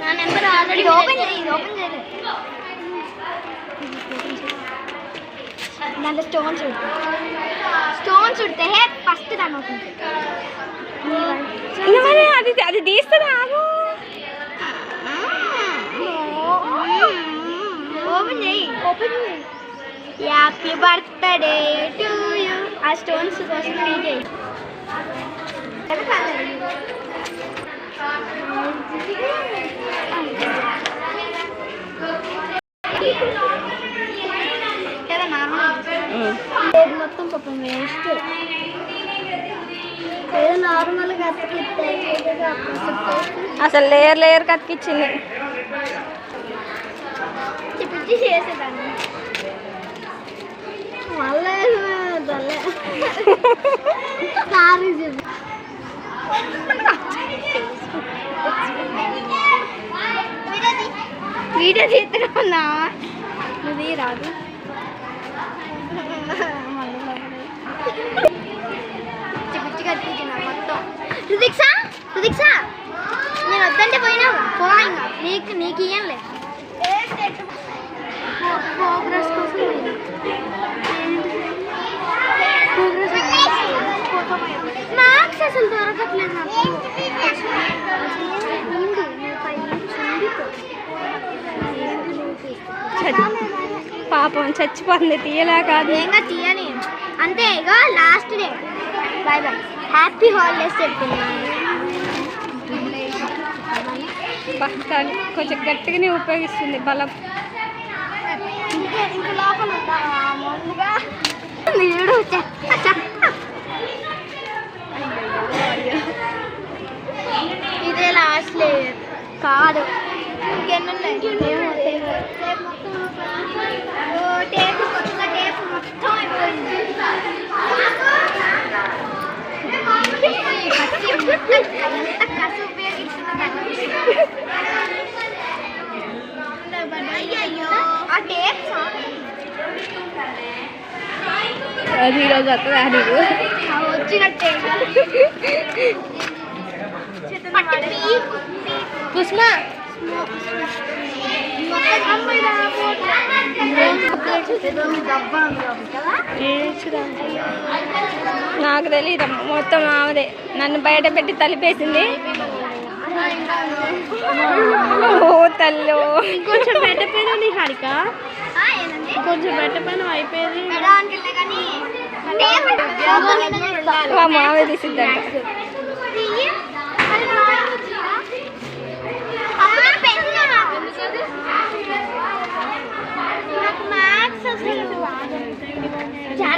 నా number already open చేయి ఇది ఓపెన్ చేయలేదు దాంట్లో స్టోన్స్ ఉడతాయి స్టోన్స్ ఉడితే ఫస్ట్ దాన్ని ఓపెన్ ఇంకా మరి అది అది తీస్తుంది ఆగు ఓపెన్ చేయి open happy birthday to you ఆ స్టోన్స్ కోసం ఫ్రీ చేయి మొత్తం పాపం వేస్ట్ నార్మల్గా అసలు లేయర్ లేయర్ కతికిచ్చింది పిచ్చి చేసేదాన్ని మళ్ళీ సారీ వీడియో చేస్తున్నా రాదు పిచ్చి పిచ్చి నేను వద్దంటే పోయినా? పో ఇంకా? నీకు నీకు ఇయ్యంలే ప్రోగ్రెస్ కోసం అసలు దొరకట్లేదు నాకు. పాపం చచ్చిపోతుంది తీయలా కాదు. ఏంగా తీయని? అంతే ఇక last day bye bye happy holidays చెప్తున్నా బా, చాలు. కొంచెం గట్టిగానే ఉపయోగిస్తుంది బలం. చెత్త చెత్త ఇదే లాస్ట్ లేయర్ కాదు. ఇంకెన్ని ఉన్నాయి ఓ టేప్ కొత్త టేప్ మొత్తం అయిపోయింది కత్తి మొత్తం ఎంత కసి ఉపయోగిస్తున్నదండి అయ్యయ్యో ఆ టేప్ అది ఈరోజు వస్తుంది అది వచ్చినట్టే. కుస్మ నాకు తెలియదు మొత్తం ఆమెదే. నన్ను బయట పెట్టి తలిపేసింది. ఓ తల్లు. కొంచెం పెట్టపోయినా హారిక. కొంచెం పెట్టపోయినా అయిపోయింది. మా తీసిద్దంట.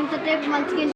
మొత్తం మంచిగా